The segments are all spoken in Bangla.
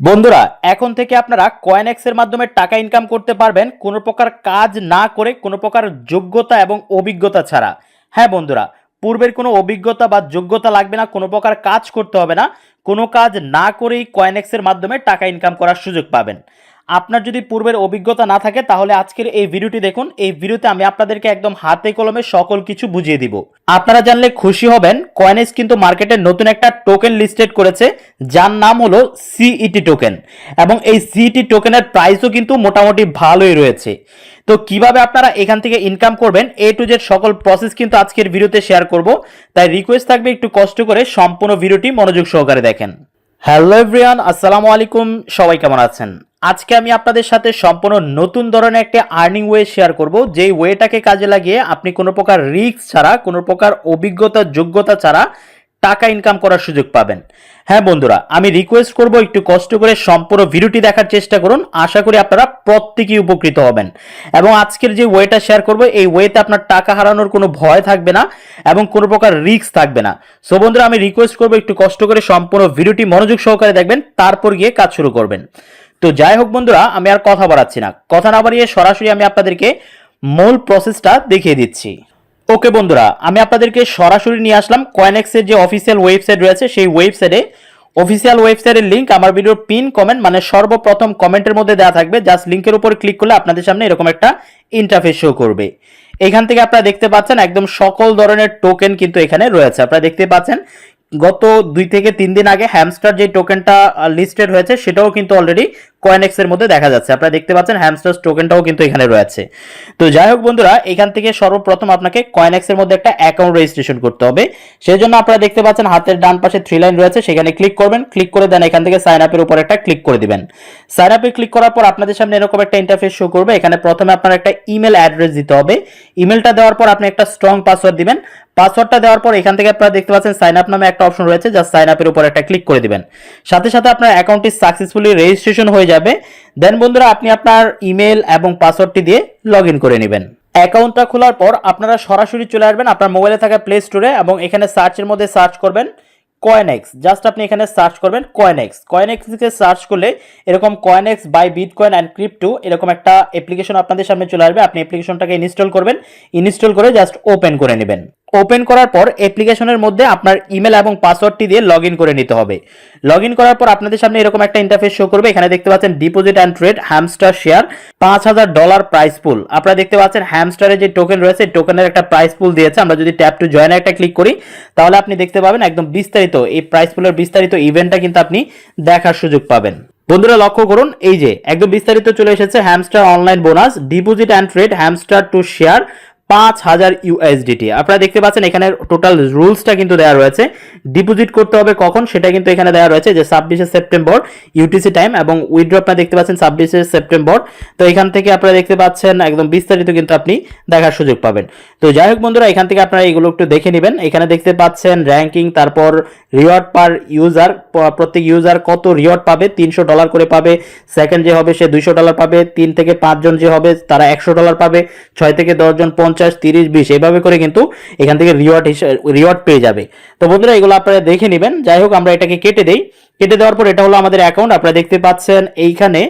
বন্ধুরা, এখন থেকে আপনারা কয়েন এক্সের মাধ্যমে টাকা ইনকাম করতে পারবেন কোনো প্রকার কাজ না করে, কোনো প্রকার যোগ্যতা এবং অভিজ্ঞতা ছাড়া। হ্যাঁ বন্ধুরা, পূর্বের কোনো অভিজ্ঞতা বা যোগ্যতা লাগবে না, কোনো প্রকার কাজ করতে হবে না। কোনো কাজ না করেই কয়েন এক্সের মাধ্যমে টাকা ইনকাম করার সুযোগ পাবেন। আপনার যদি পূর্বের অভিজ্ঞতা না থাকে, তাহলে আজকের এই ভিডিওটি দেখুন। এই ভিডিওতে আমি আপনাদেরকে একদম হাতে কলমে সকল কিছু বুঝিয়ে দিব। আপনারা জানলে খুশি হবেন কয়েনেস কিন্তু মার্কেটে নতুন একটা টোকেন লিস্টেড করেছে, যার নাম হলো সিইটি টোকেন এবং এই সিইটি টোকেনের প্রাইসও কিন্তু মোটামুটি ভালোই রয়েছে। তো কীভাবে আপনারা এখান থেকে ইনকাম করবেন এ টু জেড সকল প্রসেস কিন্তু আজকের ভিডিওতে শেয়ার করব। তাই রিকোয়েস্ট থাকবে একটু কষ্ট করে সম্পূর্ণ ভিডিওটি মনোযোগ সহকারে দেখেন। হ্যালো এভরিওয়ান আসসালামু আলাইকুম, সবাই কেমন আছেন? আজকে আমি আপনাদের সাথে সম্পূর্ণ নতুন ধরনের একটা আর্নিং ওয়ে শেয়ার করব। যেই ওয়েটাকে কাজে লাগিয়ে আপনি কোনো প্রকার রিস্ক ছাড়া, কোনো প্রকার অভিজ্ঞতা, যোগ্যতা ছাড়া টাকা ইনকাম করার সুযোগ পাবেন। হ্যাঁ বন্ধুরা, আমি রিকোয়েস্ট করব একটু কষ্ট করে সম্পূর্ণ ভিডিওটি দেখার চেষ্টা করুন। আশা করি আপনারা প্রত্যেকেই উপকৃত হবেন। এবং আজকের যে ওয়েটা শেয়ার করব, এই ওয়েতে আপনার টাকা হারানোর কোনো ভয় থাকবে না এবং কোনো প্রকার রিস্ক থাকবে না। সো বন্ধুরা, আমি রিকোয়েস্ট করব একটু কষ্ট করে সম্পূর্ণ ভিডিওটি মনোযোগ সহকারে দেখবেন, তারপর গিয়ে কাজ শুরু করবেন। তো যাই হোক বন্ধুরা, আমি আর কথা বাড়াচ্ছি না। কথা না বাড়িয়ে সরাসরি আমি আপনাদেরকে মূল প্রসেসটা দেখিয়ে দিচ্ছি। ওকে বন্ধুরা, আমি আপনাদেরকে সরাসরি নিয়ে আসলাম কয়েনএক্সের যে অফিসিয়াল ওয়েবসাইট রয়েছে, সেই ওয়েবসাইটে অফিসিয়াল ওয়েবসাইটের লিঙ্ক আমার ভিডিওর পিন কমেন্ট মানে সর্বপ্রথম কমেন্টের মধ্যে দেওয়া থাকবে। জাস্ট লিঙ্কের উপর ক্লিক করলে আপনাদের সামনে এরকম একটা ইন্টারফেস শো করবে। এখান থেকে আপনারা দেখতে পাচ্ছেন একদম সকল ধরনের টোকেন কিন্তু এখানে রয়েছে। আপনারা দেখতে পাচ্ছেন গত দুই থেকে তিন দিন আগে হ্যামস্টার যে টোকেনটা লিস্টেড হয়েছে, সেটাও কিন্তু অলরেডি কয়েনএক্স এর মধ্যে দেখা যাচ্ছে। আপনারা দেখতে পাচ্ছেন হ্যামস্টার টোকেনটাও কিন্তু এখানে রয়েছে। তো যাই হোক বন্ধুরা, এখান থেকে সর্বপ্রথম আপনাকে কয়েনএক্স এর মধ্যে একটা অ্যাকাউন্ট রেজিস্ট্রেশন করতে হবে। সেই জন্য আপনারা দেখতে পাচ্ছেন হাতের ডান পাশে থ্রি লাইন রয়েছে, সেখানে ক্লিক করবেন ক্লিক করে দেন এখান থেকে সাইন আপের উপর একটা ক্লিক করে দিবেন। সাইন আপে ক্লিক করার পর আপনাদের সামনে এরকম একটা ইন্টারফেস শো করবে। এখানে প্রথমে আপনার একটা ইমেল অ্যাড্রেস দিতে হবে। ইমেলটা দেওয়ার পর আপনি একটা স্ট্রং পাসওয়ার্ড দিবেন। পাসওয়ার্ডটা দেওয়ার পর এখান থেকে আপনারা দেখতে পাচ্ছেন সাইন আপ নামে একটা অপশন রয়েছে জাস্ট সাইন আপের উপর একটা ক্লিক করে দিবেন। সাথে সাথে আপনার অ্যাকাউন্টটি সাকসেসফুলি রেজিস্ট্রেশন হয়ে যাবে। দেন বন্ধুরা, আপনি আপনার ইমেল এবং পাসওয়ার্ডটি দিয়ে লগ করে নেবেন। অ্যাকাউন্টটা খোলার পর আপনারা সরাসরি চলে আসবেন আপনার মোবাইলে থাকা প্লে স্টোরে এবং এখানে সার্চের মধ্যে সার্চ করবেন কয়েনএক্স জাস্ট আপনি এখানে সার্চ করবেন কয়েনএক্স থেকে সার্চ করলে এরকম CoinEx Bybit coin and crypto এরকম একটা অ্যাপ্লিকেশন আপনাদের সামনে চলে আসবে। আপনি অ্যাপ্লিকেশনটাকে ইনস্টল করবেন। ইনস্টল করে জাস্ট ওপেন করে নেবেন। ওপেন করার পর অ্যাপ্লিকেশনের মধ্যে আপনার ইমেল এবং পাসওয়ার্ডটি দিয়ে লগ করে নিতে হবে। লগ করার পর আপনাদের সামনে এরকম একটা ইন্টারফেস শো করবে। এখানে দেখতে পাচ্ছেন deposit and trade hamster share পাঁচ হাজার ডলার প্রাইস পুল আপনারা দেখতে পাচ্ছেন হ্যামস্টারের যে টোকেন রয়েছে টোকেনের একটা প্রাইস পুল দিয়েছে। আমরা যদি ট্যাপ টু জয়েন একটা ক্লিক করি, তাহলে আপনি দেখতে পাবেন একদম বিস্তারিত এই প্রাইস পুলের বিস্তারিত ইভেন্টটা কিন্তু আপনি দেখার সুযোগ পাবেন। বন্ধুরা, লক্ষ্য করুন, এই যে একদম বিস্তারিত চলে এসেছে hamster online bonus deposit and trade hamster to share পাঁচ হাজার ইউএসডিটি আপনারা দেখতে পাচ্ছেন এখানে টোটাল রুলসটা কিন্তু দেওয়া রয়েছে। ডিপোজিট করতে হবে কখন? সেটা কিন্তু এখানে দেওয়া রয়েছে যে ছাব্বিশে সেপ্টেম্বর ইউটিসি টাইম এবং উইথড্র আপনারা দেখতে পাচ্ছেন ছাব্বিশে সেপ্টেম্বর। তো এখান থেকে আপনারা দেখতে পাচ্ছেন একদম বিস্তারিত কিন্তু আপনি দেখার সুযোগ পাবেন। তো যাই হোক বন্ধুরা, এখান থেকে আপনারা এগুলো একটু দেখে নেবেন। এখানে দেখতে পাচ্ছেন র্যাঙ্কিং তারপর রিওয়ার্ড পার ইউজার প্রত্যেক ইউজার কত রিওয়ার্ড পাবে? তিনশো ডলার করে পাবে। সেকেন্ড যে হবে সে দুইশো ডলার পাবে। তিন থেকে পাঁচজন যে হবে তারা একশো ডলার পাবে। ছয় থেকে দশজন পঞ্চাশ তিরিশ, বিশ এভাবে করে কিন্তু এখান থেকে রিওয়ার্ড রিওয়ার্ড পেয়ে যাবে। তো বন্ধুরা, এগুলো আপনারা দেখে নেবেন। যাই হোক, আমরা এটাকে কেটে দেই। কেটে দেওয়ার পর এটা হলো আমাদের অ্যাকাউন্ট আপনারা দেখতে পাচ্ছেন এইখানে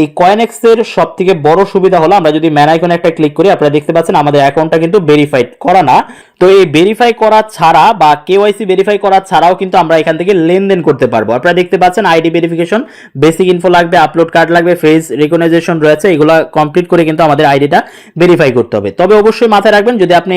এই কয়েনএক্সের সব থেকে বড় সুবিধা হলো, আমরা যদি ম্যান আইকনে একটা ক্লিক করি, আপনারা দেখতে পাচ্ছেন আমাদের অ্যাকাউন্টটা কিন্তু ভেরিফাইড করা না। তো এই ভেরিফাই করা ছাড়া বা কেওয়াইসি ভেরিফাই করা ছাড়াও কিন্তু আমরা এখান থেকে লেনদেন করতে পারব। আপনারা দেখতে পাচ্ছেন আইডি ভেরিফিকেশন বেসিক ইনফো লাগবে আপলোড কার্ড লাগবে ফেস রেকগনাইজেশন রয়েছে, এগুলো কমপ্লিট করে কিন্তু আমাদের আইডিটা ভেরিফাই করতে হবে। তবে অবশ্যই মাথায় রাখবেন, যদি আপনি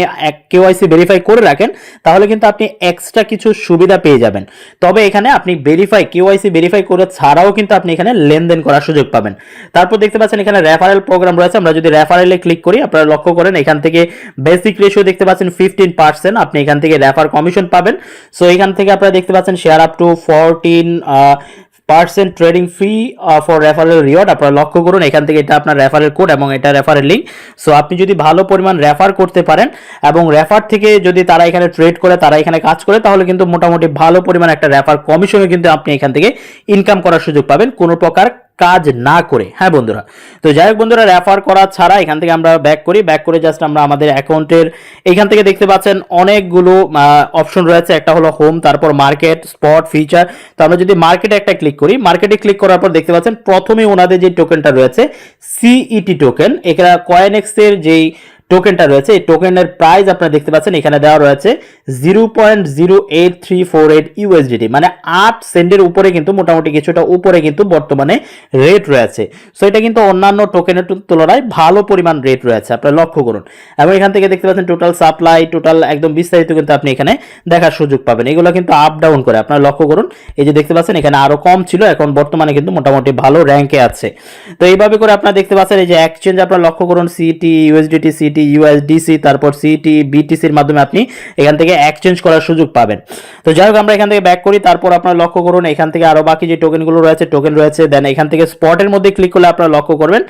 কেওয়াইসি ভেরিফাই করে রাখেন, তাহলে কিন্তু আপনি এক্সট্রা কিছু সুবিধা পেয়ে যাবেন। তবে এখানে আপনি ভেরিফাই কেওয়াইসি ভেরিফাই করে ছাড়াও কিন্তু আপনি এখানে লেনদেন করার সুযোগ পাবেন। তারপর দেখতে পাচ্ছেন এখানে রেফারেল প্রোগ্রাম রয়েছে। আমরা যদি রেফারেলে ক্লিক করি, আপনারা লক্ষ্য করেন এখান থেকে বেসিক রেশিও দেখতে পাচ্ছেন ফিফটিন পার্সেন্ট আপনি এখান থেকে রেফার কমিশন পাবেন। সো এখান থেকে আপনারা দেখতে পাচ্ছেন share up to fourteen percent trading fee for referral reward আপনারা লক্ষ্য করুন, এখান থেকে এটা আপনার রেফারেল কোড এবং এটা রেফারেল লিঙ্ক সো আপনি যদি ভালো পরিমাণ রেফার করতে পারেন এবং রেফার থেকে যদি তারা এখানে ট্রেড করে, তারা এখানে কাজ করে, তাহলে কিন্তু মোটামুটি ভালো পরিমাণ একটা রেফার কমিশনে কিন্তু আপনি এখান থেকে ইনকাম করার সুযোগ পাবেন। কোনো প্রকার কাজ না করে। হ্যাঁ বন্ধুরা? তো যাই হোক বন্ধুরা রেফার করা ছাড়া এখান থেকে আমরা ব্যাক করি। ব্যাক করে জাস্ট আমরা আমাদের অ্যাকাউন্টের এখান থেকে দেখতে পাচ্ছেন অনেকগুলো অপশন রয়েছে। একটা হলো হোম তারপর মার্কেট স্পট ফিচার তো আমরা যদি মার্কেটে একটা ক্লিক করি মার্কেটে ক্লিক করার পর দেখতে পাচ্ছেন প্রথমে ওনাদের যে টোকেনটা রয়েছে সিইটি টোকেন এখানে কয়েনেক্সের যেই টোকেনটা রয়েছে, এই টোকেনের প্রাইস আপনারা দেখতে পাচ্ছেন, এখানে দেওয়া রয়েছে zero point zero eight three four eight USDT মানে আট সেন্টের উপরে কিন্তু মোটামুটি কিছুটা উপরে কিন্তু বর্তমানে রেট রয়েছে। সো এটা কিন্তু অন্যান্য টোকেনের তুলনায় ভালো পরিমাণ রেট রয়েছে, আপনারা লক্ষ্য করুন। এবং এখান থেকে দেখতে পাচ্ছেন টোটাল সাপ্লাই টোটাল একদম বিস্তারিত কিন্তু আপনি এখানে দেখার সুযোগ পাবেন। এগুলো কিন্তু আপ ডাউন করে, আপনারা লক্ষ্য করুন, এই যে দেখতে পাচ্ছেন, এখানে আরও কম ছিল, এখন বর্তমানে কিন্তু মোটামুটি ভালো র্যাঙ্কে আছে। তো এইভাবে করে আপনারা দেখতে পাচ্ছেন, এই যে এক্সচেঞ্জ আপনারা লক্ষ্য করুন সিটি ইউএসডিটি সিটি ইউএসডিসি তারপর সিটি বিটিসির মাধ্যমে আপনি এখান থেকে এক্সচেঞ্জ করার সুযোগ পাবেন। তো যাই হোক, আমরা এখান থেকে ব্যাক করি, তারপর আপনারা লক্ষ্য করুন, এখান থেকে আরও বাকি যে টোকেনগুলো রয়েছে টোকেন রয়েছে দেন এখান থেকে স্পটের মধ্যে ক্লিক করলে আপনারা লক্ষ্য করবেন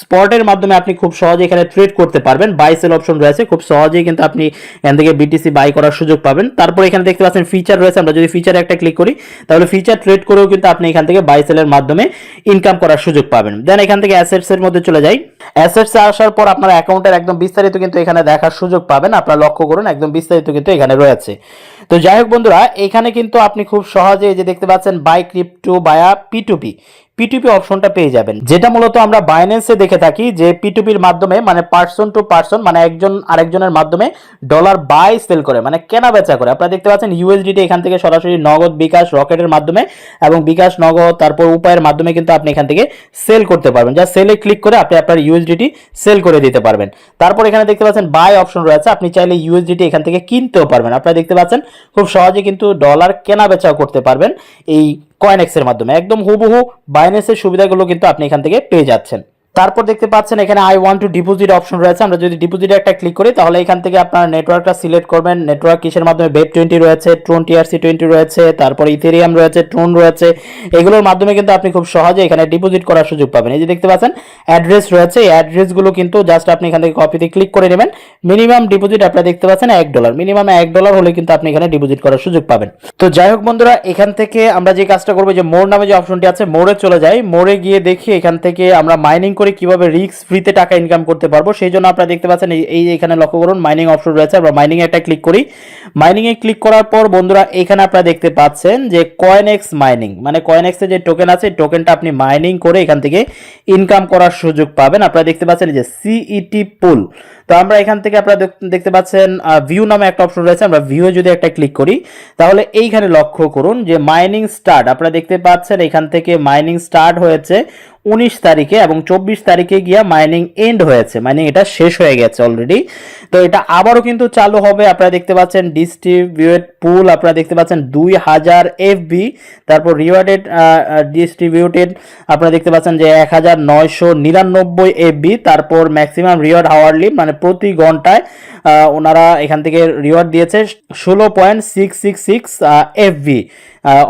স্পটের মাধ্যমে আপনি খুব সহজে এখানে ট্রেড করতে পারবেন। বাই সেল অপশন রয়েছে, খুব সহজেই কিন্তু আপনি এখান থেকে বিটিসি বাই করার সুযোগ পাবেন। তারপর এখানে দেখতে পাচ্ছেন ফিচার রয়েছে, আমরা যদি ফিচারে একটা ক্লিক করি, তাহলে ফিচার ট্রেড করেও কিন্তু আপনি এখান থেকে বাই সেলের মাধ্যমে ইনকাম করার সুযোগ পাবেন। দেন এখান থেকে অ্যাসেটস এর মধ্যে চলে যাই। অ্যাসেটস আসার পর আপনার অ্যাকাউন্টের একদম বিস্তারিত কিন্তু এখানে দেখার সুযোগ পাবেন। আপনারা লক্ষ্য করুন, একদম বিস্তারিত কিন্তু এখানে রয়েছে। তো যাই হোক বন্ধুরা, এখানে কিন্তু আপনি খুব সহজে যে দেখতে পাচ্ছেন বাই ক্রিপ্টো বায়া পিটুপি পিটুপি অপশনটা পেয়ে যাবেন। যেটা মূলত আমরা বাইন্যান্সে দেখে থাকি যে পিটুপির মাধ্যমে মানে পার্সন টু পার্সন মানে একজন আরেকজনের মাধ্যমে ডলার বাই সেল করে মানে কেনা বেচা করে। আপনারা দেখতে পাচ্ছেন ইউএসডিটি এখান থেকে সরাসরি নগদ, বিকাশ, রকেটের মাধ্যমে এবং বিকাশ, নগদ, তারপর উপায়ের মাধ্যমে কিন্তু আপনি এখান থেকে সেল করতে পারবেন। যা সেলে ক্লিক করে আপনি আপনার ইউএসডিটি সেল করে দিতে পারবেন। তারপর এখানে দেখতে পাচ্ছেন বাই অপশন রয়েছে। আপনি চাইলে ইউএসডিটি এখান থেকে কিনতেও পারবেন। আপনারা দেখতে পাচ্ছেন খুব সহজে কিন্তু ডলার কেনা বেচাও করতে পারবেন। এই কয়েনেক্সের মাধ্যমে। একদম হুবহু বাইন্যান্সের সুবিধাগুলো কিন্তু আপনি এখান থেকে পেয়ে যাচ্ছেন। তারপর দেখতে পাচ্ছেন এখানে I want to deposit option রয়েছে। আমরা যদি ডিপোজিটে একটা ক্লিক করি, তাহলে এখান থেকে আপনার নেটওয়ার্কটা সিলেক্ট করবেন। নেটওয়ার্ক কিসের মাধ্যমে? বেব টোয়েন্টি রয়েছে ট্রোন টিআরসি টোয়েন্টি রয়েছে, তারপর ইথেরিয়াম রয়েছে ট্রোন রয়েছে। এগুলোর মাধ্যমে কিন্তু আপনি খুব সহজে এখানে ডিপোজিট করার সুযোগ পাবেন। এই যে দেখতে পাচ্ছেন অ্যাড্রেস রয়েছে। এই অ্যাড্রেসগুলো কিন্তু জাস্ট আপনি এখান থেকে কপিতে ক্লিক করে নেবেন। মিনিমাম ডিপোজিট আপনারা দেখতে পাচ্ছেন এক ডলার মিনিমাম এক ডলার হলে কিন্তু আপনি এখানে ডিপোজিট করার সুযোগ পাবেন। তো যাই হোক বন্ধুরা, এখান থেকে আমরা যে কাজটা করব যে মোর নামে যে অপশনটি আছে, মোড়ে চলে যাই। মোড়ে গিয়ে দেখি এখান থেকে আমরা মাইনিং করে কীভাবে রিক্স ফ্রিতে টাকা ইনকাম করতে পারব, সেই জন্য আপনারা দেখতে পাচ্ছেন এই- এখানে লক্ষ্য করুন মাইনিং অপশন রয়েছে। আমরা মাইনিং একটা ক্লিক করি। মাইনিং এ ক্লিক করার পর বন্ধুরা, এখানে আপনারা দেখতে পাচ্ছেন যে কয়েনএক্স মাইনিং মানে কয়েনএক্সের যে টোকেন আছে টোকেনটা আপনি মাইনিং করে এখান থেকে ইনকাম করার সুযোগ পাবেন। আপনারা দেখতে পাচ্ছেন যে সিইটি পুল তো আমরা এখান থেকে আপনারা দেখতে পাচ্ছেন ভিউ নামে একটা অপশন রয়েছে, আমরা ভিউ যদি একটা ক্লিক করি, তাহলে এইখানে লক্ষ্য করুন যে মাইনিং স্টার্ট আপনারা দেখতে পাচ্ছেন এখান থেকে মাইনিং স্টার্ট হয়েছে উনিশ তারিখে এবং চব্বিশ তারিখে গিয়া মাইনিং এন্ড হয়েছে। মাইনিং এটা শেষ হয়ে গেছে অলরেডি তো এটা আবারও কিন্তু চালু হবে। আপনারা দেখতে পাচ্ছেন ডিস্ট্রিবিউট পুল আপনারা দেখতে পাচ্ছেন দুই হাজার এফবি তারপর রিওয়ার্ডেড ডিস্ট্রিবিউটেড আপনারা দেখতে পাচ্ছেন যে এক হাজার নয়শো নিরানব্বই এফবি তারপর ম্যাক্সিমাম রিওয়ার্ড হাওয়ারলি মানে প্রতি ঘন্টায় ওনারা এখান থেকে রিওয়ার্ড দিয়েছে ষোলো point six six six FB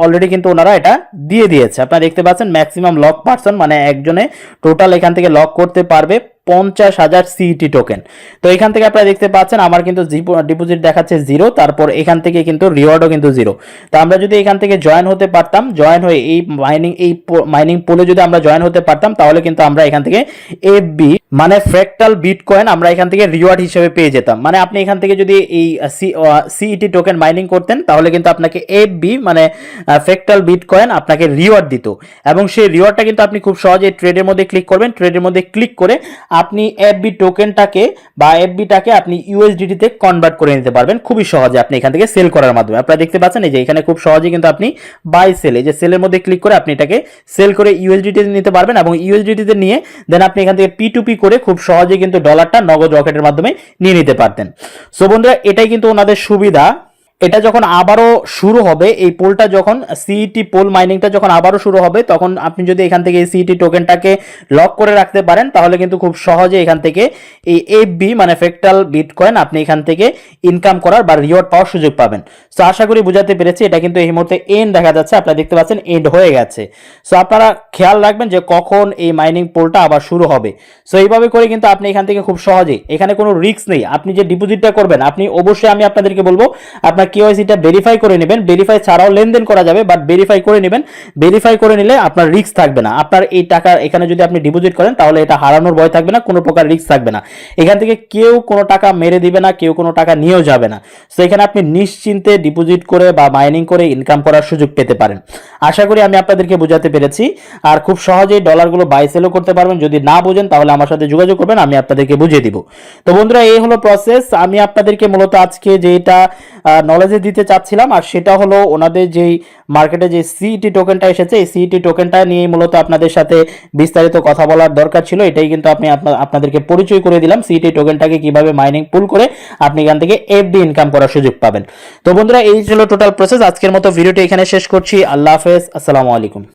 already কিন্তু ওনারা এটা দিয়ে দিয়েছে। আপনারা দেখতে পাচ্ছেন ম্যাক্সিমাম লক পার্সন মানে একজনে টোটাল এখান থেকে লক করতে পারবে। পঞ্চাশ হাজার সিইটি টোকেন তো এখান থেকে আপনারা দেখতে পাচ্ছেন, আমার কিন্তু ডিপোজিট দেখাচ্ছে জিরো তারপর এখান থেকে কিন্তু রিওয়ার্ডও কিন্তু জিরো তো আমরা যদি এখান থেকে জয়েন হতে পারতাম জয়েন হয়ে এই মাইনিং এই মাইনিং পুলে যদি আমরা জয়েন হতে পারতাম, তাহলে কিন্তু আমরা এখান থেকে এফবি মানে ফ্র্যাক্টাল বিটকয়েন আমরা এখান থেকে রিওয়ার্ড হিসেবে পেয়ে যেতাম। মানে আপনি এখান থেকে যদি এই সিইটি টোকেন মাইনিং করতেন, তাহলে কিন্তু আপনাকে এফবি মানে ফ্র্যাক্টাল বিটকয়েন আপনাকে রিওয়ার্ড দিত। এবং সেই রিওয়ার্ডটা কিন্তু আপনি খুব সহজে ট্রেডের মধ্যে ক্লিক করবেন। ট্রেডের মধ্যে ক্লিক করে আপনি এফবি টোকেনটাকে বা এফবিটাকে আপনি ইউএসডিটিতে কনভার্ট করে নিতে পারবেন। খুবই সহজে আপনি এখান থেকে সেল করার মাধ্যমে। আপনারা দেখতে পাচ্ছেন এই যে এখানে খুব সহজে কিন্তু আপনি বাই সেল যে সেলের মধ্যে ক্লিক করে আপনি এটাকে সেল করে ইউএসডিটি নিতে পারবেন এবং ইউএসডিটিতে নিয়ে দেন আপনি এখান থেকে পি টু পি করে খুব সহজে কিন্তু ডলারটা নগদ রকেটের মাধ্যমে নিয়ে নিতে পারতেন। সো বন্ধুরা, এটাই কিন্তু ওনাদের সুবিধা। এটা যখন আবারও শুরু হবে, এই পোলটা যখন সিইটি পোল মাইনিংটা যখন আবারও শুরু হবে, তখন আপনি যদি এখান থেকে এই সিইটি টোকেনটাকে লক করে রাখতে পারেন, তাহলে কিন্তু খুব সহজে এখান থেকে এই এফবি মানে ফেক্টাল বিটকয়েন আপনি এখান থেকে ইনকাম করার বা রিওয়ার্ড পাওয়ার সুযোগ পাবেন। সো আশা করি বুঝাতে পেরেছি, এটা কিন্তু এই মুহূর্তে এন্ড দেখা যাচ্ছে, আপনারা দেখতে পাচ্ছেন এন্ড হয়ে গেছে। সো আপনারা খেয়াল রাখবেন যে কখন এই মাইনিং পোলটা আবার শুরু হবে। সো এইভাবে করে কিন্তু আপনি এখান থেকে খুব সহজে এখানে কোনো রিস্ক নেই। আপনি যে ডিপোজিটটা করবেন, আপনি অবশ্যই আমি আপনাদেরকে বলব, আপনার কেওয়াইসিটা ভেরিফাই করে নেবেন। ভেরিফাই ছাড়াও লেনদেন করা যাবে বাট ভেরিফাই করে নেবেন। ভেরিফাই করে নিলে আপনার রিস্ক থাকবে না। আপনার এই টাকা এখানে যদি আপনি ডিপোজিট করেন, তাহলে এটা হারানোর ভয় থাকবে না, কোনো প্রকার রিস্ক থাকবে না। এখান থেকে কেউ কোনো টাকা মেরে দিবে না, কেউ কোনো টাকা নিয়েও যাবে না। তো এখানে আপনি নিশ্চিন্তে ডিপোজিট করে বা মাইনিং করে ইনকাম করার সুযোগ পেতে পারেন। আশা করি আমি আপনাদেরকে বোঝাতে পেরেছি। আর খুব সহজেই ডলারগুলো বাই সেলও করতে পারবেন। যদি না বোঝেন, তাহলে আমার সাথে যোগাযোগ করবেন, আমি আপনাদেরকে বুঝিয়ে দিব। তো বন্ধুরা, এই হলো প্রসেস আমি আপনাদেরকে মূলত আজকে যেটা নলেজে দিতে চাচ্ছিলাম, আর সেটা হলো ওনাদের যেই মার্কেটে যে সিইটি টোকেনটা এসেছে, এই সিইটি টোকেনটা নিয়ে মূলত আপনাদের সাথে বিস্তারিত কথা বলার দরকার ছিল। এটাই কিন্তু আমি আপনা- আপনাদেরকে পরিচয় করে দিলাম সিইটি টোকেনটাকে কীভাবে মাইনিং পুল করে আপনি এখান থেকে এফডি ইনকাম করার সুযোগ পাবেন। তো বন্ধুরা, এই ছিল টোটাল প্রসেস আজকের মতো ভিডিওটি এখানে শেষ করছি। আল্লাহ হাফেজ। আসসালামু আলাইকুম।